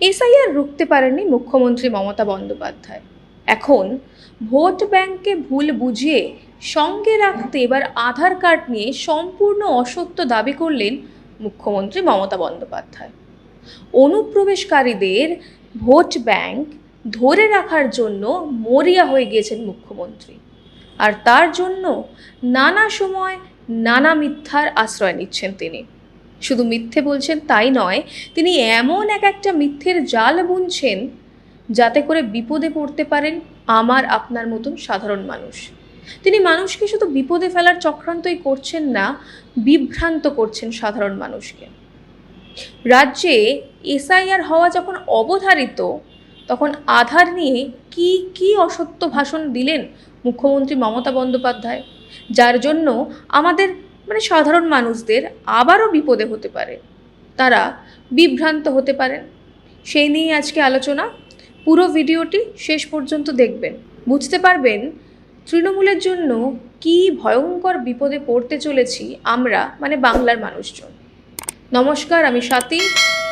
SIR রুখতে পারেননি মুখ্যমন্ত্রী মমতা বন্দ্যোপাধ্যায়। এখন ভোট ব্যাংকে ভুল বুঝিয়ে সঙ্গে রাখতে এবার আধার কার্ড নিয়ে সম্পূর্ণ অসত্য দাবি করলেন মুখ্যমন্ত্রী মমতা বন্দ্যোপাধ্যায়। অনুপ্রবেশকারীদের ভোট ব্যাংক ধরে রাখার জন্য মরিয়া হয়ে গিয়েছেন মুখ্যমন্ত্রী। আর তার জন্য নানা সময় নানা মিথ্যার আশ্রয় নিচ্ছেন তিনি। শুধু মিথ্যে বলছেন তাই নয়, তিনি এমন এক একটা মিথ্যের জাল বুনছেন যাতে করে বিপদে পড়তে পারেন আমার আপনার মতন সাধারণ মানুষ। তিনি মানুষকে শুধু বিপদে ফেলার চক্রান্তই করছেন না, বিভ্রান্ত করছেন সাধারণ মানুষকে। রাজ্যে এসআইআর হওয়া যখন অবধারিত, তখন আধার নিয়ে কি কি অসত্য ভাষণ দিলেন মুখ্যমন্ত্রী মমতা বন্দ্যোপাধ্যায়? যার জন্য আমাদের মানে সাধারণ মানুষদের আবারও বিপদে হতে পারে। তারা বিভ্রান্ত হতে পারেন। সেই নিয়ে আজকে আলোচনা। পুরো ভিডিওটি শেষ পর্যন্ত দেখবেন। বুঝতে পারবেন তৃণমূলের জন্য কি ভয়ঙ্কর বিপদে পড়তে চলেছি আমরা মানে বাংলার মানুষজন। নমস্কার, আমি স্বাতী।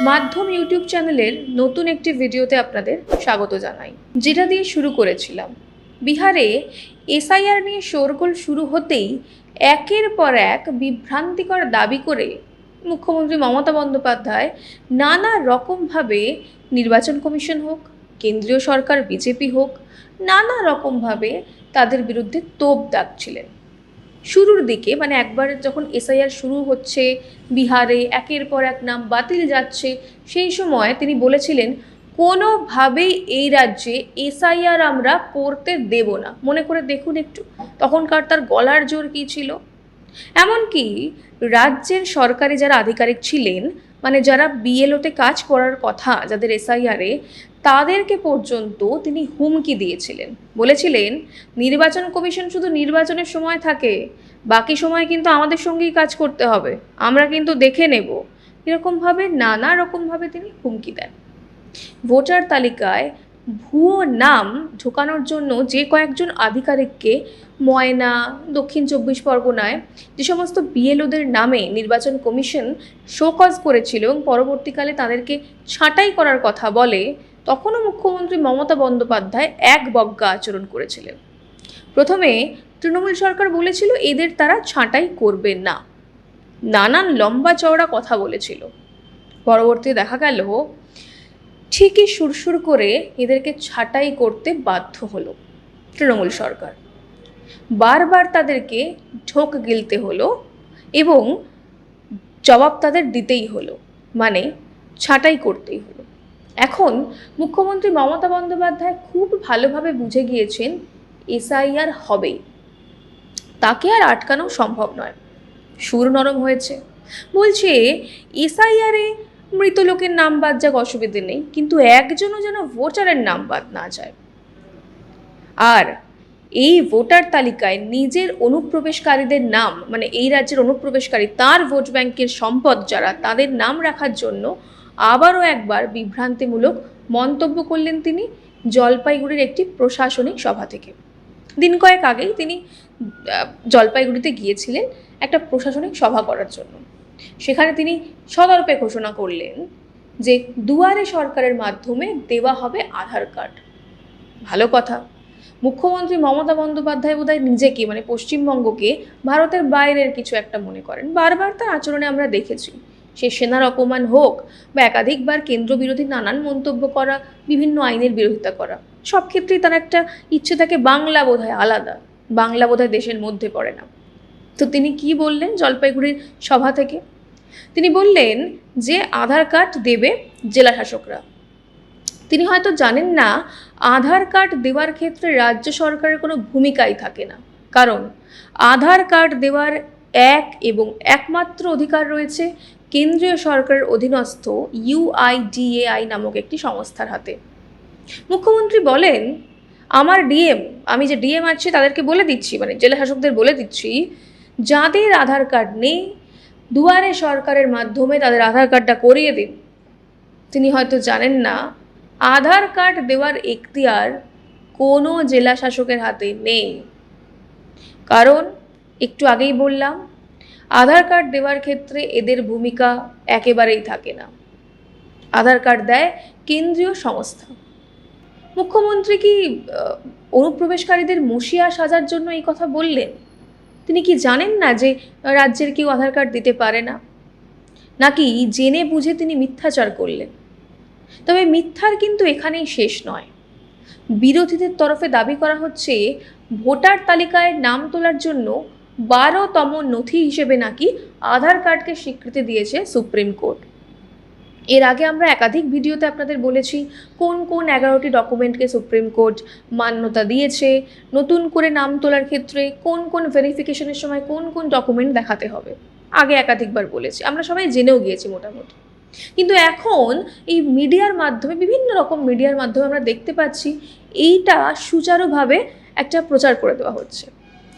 মাধ্যম ইউটিউব চ্যানেলের নতুন একটি ভিডিওতে আপনাদের স্বাগত জানাই। যেটা দিয়ে শুরু করেছিলাম। বিহারে এসআইআর নিয়ে শোরগোল শুরু হতেই একের পর এক বিভ্রান্তিকর দাবি করে মুখ্যমন্ত্রী মমতা বন্দ্যোপাধ্যায় নানা রকমভাবে নির্বাচন কমিশন হোক, কেন্দ্রীয় সরকার, বিজেপি হোক, নানা রকমভাবে তাদের বিরুদ্ধে তোপ দাগছিলেন। শুরুর দিকে মানে একবার যখন এসআইআর শুরু হচ্ছে বিহারে, একের পর এক নাম বাতিল যাচ্ছে, সেই সময় তিনি বলেছিলেন কোনোভাবেই এই রাজ্যে এসআইআর আমরা পড়তে দেব না। মনে করে দেখুন একটু, তখনকার তার গলার জোর কী ছিল? এমনকি রাজ্যের সরকারি যারা আধিকারিক ছিলেন মানে যারা বিএলওতে কাজ করার কথা, যাদের এসআইআরে, তাদেরকে পর্যন্ত তিনি হুমকি দিয়েছিলেন। বলেছিলেন, নির্বাচন কমিশন শুধু নির্বাচনের সময় থাকে, বাকি সময় কিন্তু আমাদের সঙ্গেই কাজ করতে হবে। আমরা কিন্তু দেখে নেব। এরকমভাবে নানা রকমভাবে তিনি হুমকি দেন। ভোটার তালিকায় ভুয়ো নাম ঢোকানোর জন্য যে কয়েকজন আধিকারিককে ময়না, দক্ষিণ চব্বিশ পরগনায় যে সমস্ত বিএলওদের নামে নির্বাচন কমিশন শোকজ করেছিল এবং পরবর্তীকালে তাদেরকে ছাঁটাই করার কথা বলে, তখনও মুখ্যমন্ত্রী মমতা বন্দ্যোপাধ্যায় এক বজ্ঞা আচরণ করেছিলেন। প্রথমে তৃণমূল সরকার বলেছিল, এদের তারা ছাঁটাই করবে না। নানান লম্বা চওড়া কথা বলেছিল। পরবর্তী দেখা গেল ঠিকই সুরসুর করে এদেরকে ছাঁটাই করতে বাধ্য হলো তৃণমূল সরকার। বারবার তাদেরকে ঢোক গিলতে হলো এবং জবাব তাদের দিতেই হলো মানে ছাঁটাই করতেই হলো। এখন মুখ্যমন্ত্রী মমতা বন্দ্যোপাধ্যায় খুব ভালোভাবে বুঝে গিয়েছেন এসআইআর হবেই। তাকে আর আটকানো সম্ভব নয়। সুর নরম হয়েছে। বলছে, এসআইআরে মৃত লোকের নাম বাদ যাক, অসুবিধে নেই। কিন্তু একজনও যেন ভোটারের নাম বাদ না যায়। আর এই ভোটার তালিকায় নিজের অনুপ্রবেশকারীদের নাম মানে এই রাজ্যের অনুপ্রবেশকারী, তার ভোট ব্যাংকের সম্পদ যারা, তাদের নাম রাখার জন্য আবারও একবার বিভ্রান্তিমূলক মন্তব্য করলেন তিনি জলপাইগুড়ির একটি প্রশাসনিক সভা থেকে। দিন কয়েক আগেই তিনি জলপাইগুড়িতে গিয়েছিলেন একটা প্রশাসনিক সভা করার জন্য। সেখানে তিনি সদর্পে ঘোষণা করলেন যে দুয়ারে সরকারের মাধ্যমে দেওয়া হবে আধার কার্ড। ভালো কথা। মুখ্যমন্ত্রী মমতা বন্দ্যোপাধ্যায় বোধহয় নিজেকে মানে পশ্চিমবঙ্গকে, ভারতের বাইরের কিছু একটা মনে করেন। বারবার তার আচরণে আমরা দেখেছি। সে সেনার অপমান হোক বা একাধিকবার কেন্দ্র বিরোধী নানান মন্তব্য করা, বিভিন্ন আইনের বিরোধিতা করা, সব ক্ষেত্রেই তার একটা ইচ্ছে থাকে বাংলা বোধহয় আলাদা। বাংলা বোধহয় দেশের মধ্যে পড়ে না। তো তিনি কি বললেন জলপাইগুড়ির সভা থেকে? তিনি বললেন যে আধার কার্ড দেবে জেলা শাসকরা। তিনি হয়তো জানেন না, আধার কার্ড দেওয়ার ক্ষেত্রে রাজ্য সরকারের কোনো ভূমিকাই থাকে না। কারণ আধার কার্ড দেওয়ার এক এবং একমাত্র অধিকার রয়েছে কেন্দ্রীয় সরকারের অধীনস্থ ইউআইডিএআই নামক একটি সংস্থার হাতে। মুখ্যমন্ত্রী বলেন, আমার ডিএম আমি যে ডিএম আছে তাদেরকে বলে দিচ্ছি মানে জেলা শাসকদের বলে দিচ্ছি যাদের আধার কার্ড নেই, দুয়ারে সরকারের মাধ্যমে তাদের আধার কার্ডটা করিয়ে দিন। তিনি হয়তো জানেন না, আধার কার্ড দেওয়ার এখতিয়ার কোনো জেলা শাসকের হাতে নেই। কারণ, একটু আগেই বললাম, আধার কার্ড দেওয়ার ক্ষেত্রে এদের ভূমিকা একেবারেই থাকে না। আধার কার্ড দেয় কেন্দ্রীয় সংস্থা। মুখ্যমন্ত্রী কি অনুপ্রবেশকারীদের মসিয়া সাজার জন্য এই কথা বললেন? তিনি কি জানেন না যে রাজ্যের কেউ আধার কার্ড দিতে পারে না? নাকি জেনে বুঝে তিনি মিথ্যাচার করলেন? তবে মিথ্যার কিন্তু এখানেই শেষ নয়। বিরোধীদের তরফে দাবি করা হচ্ছে, ভোটার তালিকায় নাম তোলার জন্য বারোতম নথি হিসেবে নাকি আধার কার্ডকে স্বীকৃতি দিয়েছে সুপ্রিম কোর্ট। এর আগে আমরা একাধিক ভিডিওতে আপনাদের বলেছি কোন কোন এগারোটি ডকুমেন্টকে সুপ্রিম কোর্ট মান্যতা দিয়েছে, নতুন করে নাম তোলার ক্ষেত্রে কোন কোন ভেরিফিকেশনের সময় কোন কোন ডকুমেন্ট দেখাতে হবে। আগে একাধিকবার বলেছি, আমরা সবাই জেনেও গিয়েছি মোটামুটি। কিন্তু এখন এই মিডিয়ার মাধ্যমে, বিভিন্ন রকম মিডিয়ার মাধ্যমে আমরা দেখতে পাচ্ছি এইটা সুচারুভাবে একটা প্রচার করে দেওয়া হচ্ছে।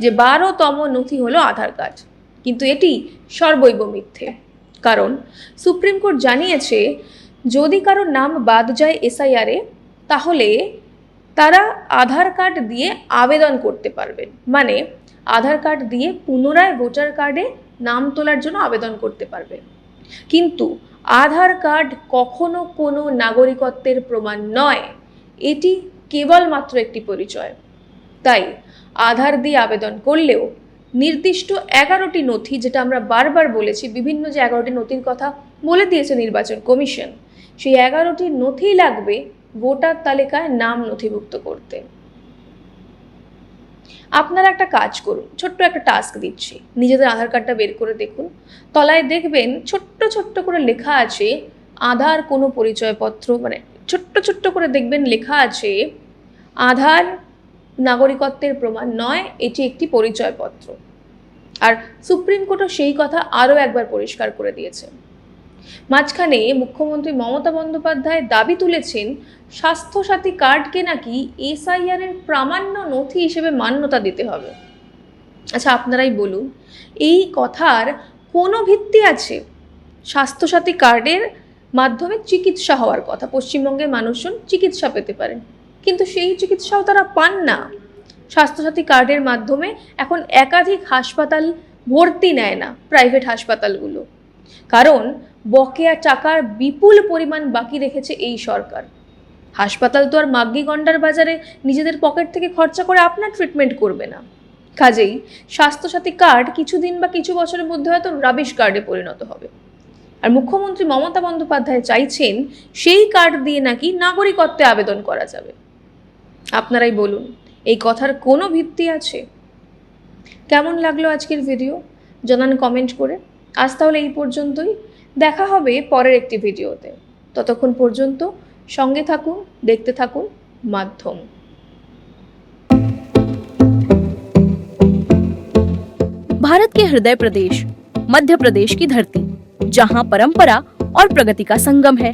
যে বারোতম নথি হলো আধার কার্ড, কিন্তু এটি সর্বৈব মিথ্যে। কারণ সুপ্রিম কোর্ট জানিয়েছে, যদি কারোর নাম বাদ যায় এসআইআরে তাহলে তারা আধার কার্ড দিয়ে আবেদন করতে পারবেন। মানে আধার কার্ড দিয়ে পুনরায় ভোটার কার্ডে নাম তোলার জন্য আবেদন করতে পারবে। কিন্তু আধার কার্ড কখনো কোনো নাগরিকত্বের প্রমাণ নয়। এটি কেবলমাত্র একটি পরিচয়। তাই আধার দিয়ে আবেদন করলেও নির্দিষ্ট এগারোটি নথি, যেটা আমরা বারবার বলেছি, বিভিন্ন যে এগারোটি নথির কথা বলে দিয়েছে নির্বাচন কমিশন, সেই এগারোটি নথি লাগবে ভোটার তালিকায় নাম নথিভুক্ত করতে। আপনারা একটা কাজ করুন, ছোট্ট একটা টাস্ক দিচ্ছি। নিজেদের আধার কার্ডটা বের করে দেখুন। তলায় দেখবেন ছোট্ট ছোট্ট করে লেখা আছে, আধার কোনো পরিচয়পত্র মানে ছোট্ট ছোট্ট করে দেখবেন লেখা আছে, আধার নাগরিকত্বের প্রমাণ নয়, এটি একটি পরিচয়পত্র। আর সুপ্রিম কোর্টও সেই কথা আরও একবার পরিষ্কার করে দিয়েছে। মাঝখানে মুখ্যমন্ত্রী মমতা বন্দ্যোপাধ্যায় দাবি তুলেছেন, স্বাস্থ্যসাথী কার্ডকে নাকি এসআইআর এর প্রামাণ্য নথি হিসেবে মান্যতা দিতে হবে। আচ্ছা আপনারাই বলুন, এই কথার কোনো ভিত্তি আছে? স্বাস্থ্যসাথী কার্ডের মাধ্যমে চিকিৎসা হওয়ার কথা। পশ্চিমবঙ্গের মানুষজন চিকিৎসা পেতে পারেন। কিন্তু সেই চিকিৎসাও তারা পান না। স্বাস্থ্যসাথী কার্ডের মাধ্যমে এখন একাধিক হাসপাতাল ভর্তি নেয় না প্রাইভেট হাসপাতালগুলো। কারণ বকেয়া টাকার বিপুল পরিমাণ বাকি রেখেছে এই সরকার। হাসপাতাল তো আর মাগ্গি গন্ডার বাজারে নিজেদের পকেট থেকে খরচা করে আপনার ট্রিটমেন্ট করবে না। কাজেই স্বাস্থ্যসাথী কার্ড কিছুদিন বা কিছু বছরের মধ্যে হয়তো রাবিশ কার্ডে পরিণত হবে। আর মুখ্যমন্ত্রী মমতা বন্দ্যোপাধ্যায় চাইছেন সেই কার্ড দিয়ে নাকি নাগরিকত্বে আবেদন করা যাবে। আপনারাই বলুন এই কথার কোনো ভিত্তি আছে কেমন লাগলো আজকের ভিডিও জানান কমেন্ট করে আজ তাহলে এই পর্যন্তই দেখা হবে পরের একটি ভিডিওতে ততক্ষণ পর্যন্ত সঙ্গে থাকুন দেখতে থাকুন মাধ্যম भारत के हृदय प्रदेश मध्य प्रदेश की धरती जहां परंपरा और प्रगति का संगम है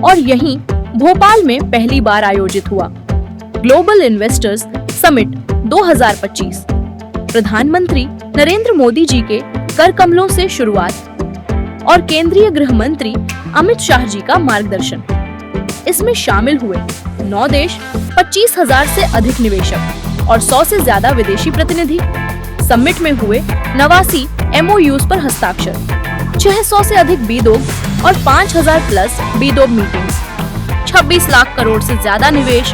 और यहीं भोपाल में पहली बार आयोजित हुआ ग्लोबल इन्वेस्टर्स समिट 2025 प्रधानमंत्री नरेंद्र मोदी जी के कर कमलों से शुरुआत और केंद्रीय गृह मंत्री अमित शाह जी का मार्गदर्शन। इसमें शामिल हुए नौ देश, पच्चीस हज़ार से अधिक निवेशक और सौ से ज़्यादा विदेशी प्रतिनिधि। समिट में हुए नवासी एमओयूज पर हस्ताक्षर 600 से अधिक बीदोग और 5000 प्लस बीदोग मीटिंग्स 26 लाख करोड़ से ज़्यादा निवेश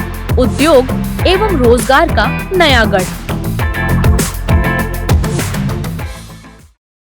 उद्योग एवं रोज़गार का नया गढ़।